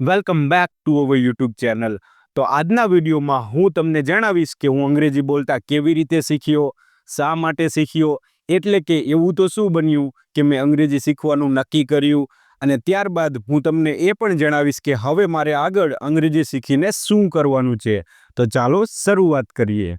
Welcome back to our YouTube channel તો આજના વિડીયોમાં હું તમને જણાવીશ કે હું અંગ્રેજી બોલતા કેવી રીતે શીખ્યો, શા માટે શીખ્યો, એટલે કે એવું તો શું બન્યું કે મેં અંગ્રેજી શીખવાનું નક્કી કર્યું. અને ત્યારબાદ હું તમને એ પણ જણાવીશ કે હવે મારે આગળ અંગ્રેજી શીખીને શું કરવાનું છે. તો ચાલો શરૂઆત કરીએ.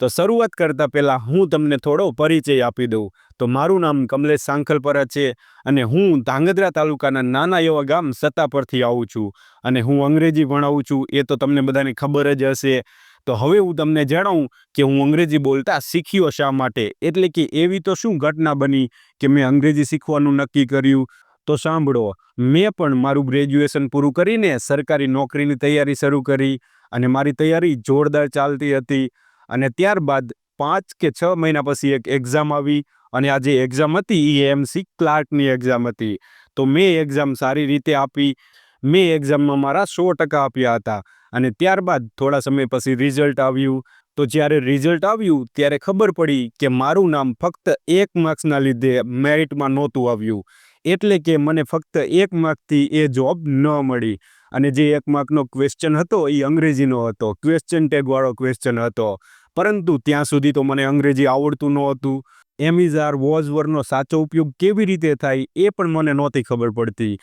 તો શરૂઆત કરતાં પહેલાં હું તમને થોડો પરિચય આપી દઉં. તો મારું નામ કમલેશ સાંખલપરા છે અને હું ધાંગધ્રા તાલુકાના નાના એવા ગામ સત્તા પરથી આવું છું અને હું અંગ્રેજી ભણાવું છું. એ તો તમને બધાને ખબર જ હશે. તો હવે હું તમને જણાવું કે હું અંગ્રેજી બોલતા શીખ્યો શા માટે? એટલે કે એવી તો શું ઘટના બની કે મેં અંગ્રેજી શીખવાનું નક્કી કર્યું? તો સાંભળો, મેં પણ મારું ગ્રેજ્યુએશન પૂરું કરીને સરકારી નોકરીની તૈયારી શરૂ કરી અને મારી તૈયારી જોરદાર ચાલતી હતી. અને ત્યારબાદ પાંચ કે છ મહિના પછી એક એક્ઝામ આવી અને આ જે એક્ઝામ હતી એ એમસી ક્લાર્કની એક્ઝામ હતી. તો મેં એક્ઝામ સારી રીતે આપી. મેં એક્ઝામમાં મારા સો ટકા આપ્યા હતા. અને ત્યારબાદ થોડા સમય પછી રિઝલ્ટ આવ્યું. તો જ્યારે રિઝલ્ટ આવ્યું ત્યારે ખબર પડી કે મારું નામ ફક્ત એક માર્ક્સના લીધે મેરિટમાં નહોતું આવ્યું. એટલે કે મને ફક્ત એક માર્કથી એ જોબ ન મળી. અને જે એક માર્કનો ક્વેશ્ચન હતો એ અંગ્રેજીનો હતો. ક્વેશ્ચન ટેગવાળો ક્વેશ્ચન હતો. પરંતુ ત્યાં સુધી તો મને અંગ્રેજી આવડતું નહોતું. એમિઝ આર વોઝ વરનો સાચો ઉપયોગ કેવી રીતે થાય એ પણ મને નહોતી ખબર પડતી.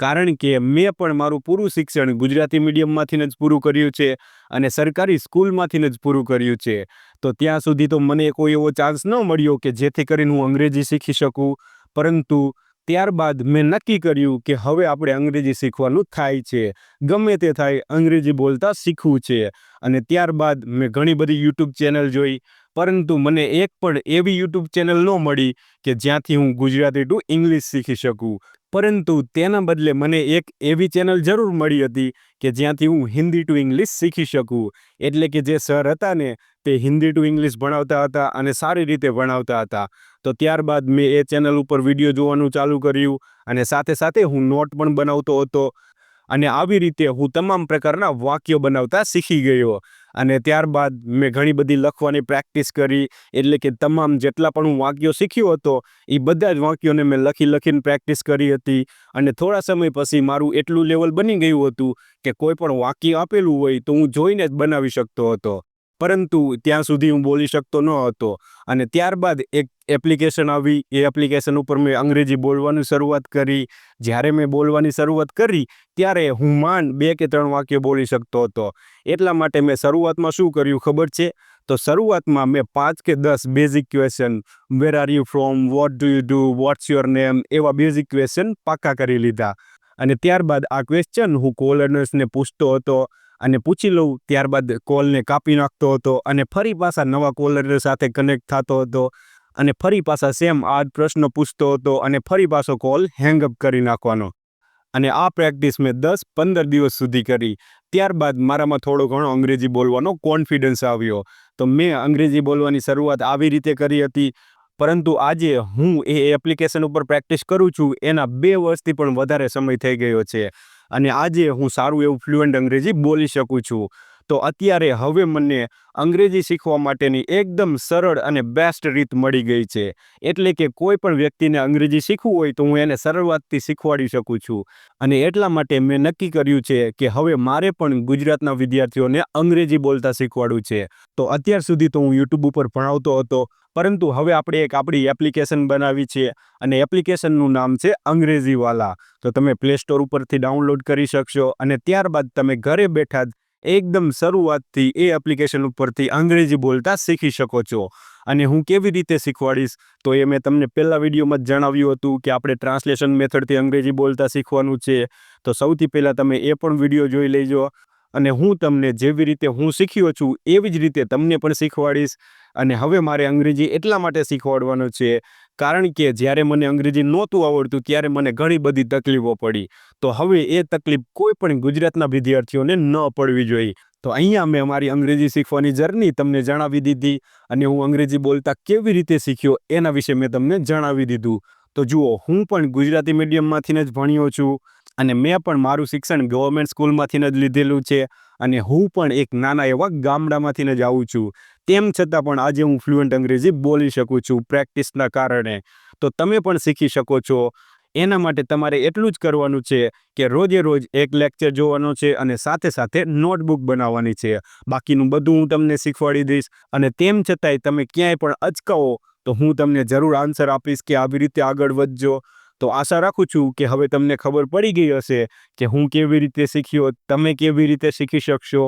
કારણ કે મેં પણ મારું પૂરું શિક્ષણ ગુજરાતી મીડિયમમાંથી જ પૂરું કર્યું છે અને સરકારી સ્કૂલમાંથી જ પૂરું કર્યું છે. તો ત્યાં સુધી તો મને કોઈ એવો ચાન્સ ન મળ્યો કે જેથી કરીને હું અંગ્રેજી શીખી શકું. પરંતુ ત્યારબાદ મેં નક્કી કર્યું કે હવે આપણે અંગ્રેજી શીખવાનું થાય છે. ગમે તે થાય, અંગ્રેજી બોલતા શીખવું છે. અને ત્યારબાદ મેં ઘણી બધી યુટ્યુબ ચેનલ જોઈ, પરંતુ મને એક પણ એવી યુટ્યુબ ચેનલ ન મળી કે જ્યાંથી હું ગુજરાતી ટુ ઇંગ્લિશ શીખી શકું. પરંતુ તેના બદલે મને એક એવી ચેનલ જરૂર મળી હતી કે જ્યાંથી હું હિન્દી ટુ ઇંગ્લિશ શીખી શકું. એટલે કે જે સર હતા ને, તે હિન્દી ટુ ઇંગ્લિશ ભણાવતા હતા અને સારી રીતે ભણાવતા હતા. તો ત્યારબાદ મેં એ ચેનલ ઉપર વીડિયો જોવાનું ચાલુ કર્યું અને સાથે સાથે હું નોટ પણ બનાવતો હતો અને આવી રીતે હું તમામ પ્રકારના વાક્યો બનાવતા શીખી ગયો અને ત્યારબાદ મેં ઘણી બધી લખવાની પ્રેક્ટિસ કરી એટલે કે તમામ જેટલા પણ હું વાક્યો શીખ્યો હતો એ બધા જ વાક્યોને મેં લખી લખીને પ્રેક્ટિસ કરી હતી અને થોડા સમય પછી મારું એટલું લેવલ બની ગયું હતું કે કોઈ પણ વાક્ય આપેલું હોય તો હું જોઈને જ બનાવી શકતો હતો. પરંતુ ત્યાં સુધી હું બોલી શકતો ન હતો. અને ત્યારબાદ એક એપ્લિકેશન આવી. એ એપ્લિકેશન ઉપર મેં અંગ્રેજી બોલવાની શરૂઆત કરી. જ્યારે મેં બોલવાની શરૂઆત કરી, ત્યારે હું માંડ બે કે ત્રણ વાક્ય બોલી શકતો હતો. એટલા માટે મેં શરૂઆતમાં શું કર્યું ખબર છે? તો શરૂઆતમાં મેં પાંચ કે દસ basic question where are you from what do you do what's your name એવા બેઝિક ક્વેશ્ચન પાક્કા કરી લીધા. અને ત્યારબાદ આ ક્વેશ્ચન હું કોલર્નર્સને પૂછતો હતો. અને પૂછી લઉં, ત્યારબાદ કોલને કાપી નાખતો હતો અને ફરી પાછા નવા કોલર સાથે કનેક્ટ થતો હતો અને ફરી પાછા સેમ આ પ્રશ્ન પૂછતો હતો અને ફરી પાછો કોલ હેંગઅપ કરી નાખવાનો. અને આ પ્રેક્ટિસ મેં દસ પંદર દિવસ સુધી કરી. ત્યારબાદ મારામાં થોડો ઘણો અંગ્રેજી બોલવાનો કોન્ફિડન્સ આવ્યો. તો મેં અંગ્રેજી બોલવાની શરૂઆત આવી રીતે કરી હતી. પરંતુ આજે હું એ એપ્લિકેશન ઉપર પ્રેક્ટિસ કરું છું, એના બે વર્ષથી પણ વધારે સમય થઈ ગયો છે. અને આજે હું સારું એવું ફ્લુઅન્ટ અંગ્રેજી બોલી શકું છું. તો અત્યારે હવે મને અંગ્રેજી શીખવા માટેની એકદમ સરળ અને બેસ્ટ રીત મળી ગઈ છે. એટલે કે કોઈ પણ વ્યક્તિને અંગ્રેજી શીખવું હોય તો હું એને શરૂઆતથી શીખવાડી શકું છું. અને એટલા માટે મેં નક્કી કર્યું છે કે હવે મારે પણ ગુજરાતના વિદ્યાર્થીઓને અંગ્રેજી બોલતા શીખવાડવું છે. તો અત્યાર સુધી તો હું યુટ્યુબ ઉપર ભણાવતો હતો, પરંતુ હવે આપણે એક આપણી એપ્લિકેશન બનાવી છે અને એપ્લિકેશનનું નામ છે અંગ્રેજીવાલા. તો તમે પ્લે સ્ટોર ઉપરથી ડાઉનલોડ કરી શકશો અને ત્યારબાદ તમે ઘરે બેઠા જ એકદમ શરૂઆતથી એ એપ્લિકેશન ઉપરથી અંગ્રેજી બોલતા શીખી શકો છો. અને હું કેવી રીતે શીખવાડીશ? તો એ મેં તમને પહેલા વિડીયોમાં જ જણાવ્યું હતું કે આપણે ટ્રાન્સલેશન મેથડથી અંગ્રેજી બોલતા શીખવાનું છે. તો સૌથી પહેલાં તમે એ પણ વીડિયો જોઈ લેજો. અને હું તમને જેવી રીતે હું શીખ્યો છું, એવી જ રીતે તમને પણ શીખવાડીશ. અને હવે મારે અંગ્રેજી એટલા માટે શીખવાડવાનું છે કારણ કે જ્યારે મને અંગ્રેજી નહોતું આવડતું, ત્યારે મને ઘણી બધી તકલીફો પડી. તો હવે એ તકલીફ કોઈ પણ ગુજરાતના વિદ્યાર્થીઓને ન પડવી જોઈએ. તો અહીંયા મેં મારી અંગ્રેજી શીખવાની જર્ની તમને જણાવી દીધી અને હું અંગ્રેજી બોલતા કેવી રીતે શીખ્યો એના વિશે મેં તમને જણાવી દીધું. તો જુઓ, હું પણ ગુજરાતી મીડિયમમાંથી જ ભણ્યો છું અને મેં પણ મારું શિક્ષણ ગવર્મેન્ટ સ્કૂલમાંથી જ લીધેલું છે. અને હું પણ એક નાના એવા ગામડામાંથી જ આવું છું. તેમ છતાં પણ આજે હું ફ્લુઅન્ટ અંગ્રેજી બોલી શકું છું પ્રેક્ટિસના કારણે. તો તમે પણ શીખી શકો છો. એના માટે તમારે એટલું જ કરવાનું છે કે રોજે રોજ એક લેક્ચર જોવાનો છે અને સાથે સાથે નોટબુક બનાવવાની છે. બાકીનું બધું હું તમને શીખવાડી દઈશ અને તેમ છતાંય તમે ક્યાંય પણ અચકાવો તો હું તમને જરૂર આન્સર આપીશ કે આવી રીતે આગળ વધજો. તો આશા રાખું છું કે હવે તમને ખબર પડી ગઈ હશે કે હું કેવી રીતે શીખ્યો, તમે કેવી રીતે શીખી શકશો.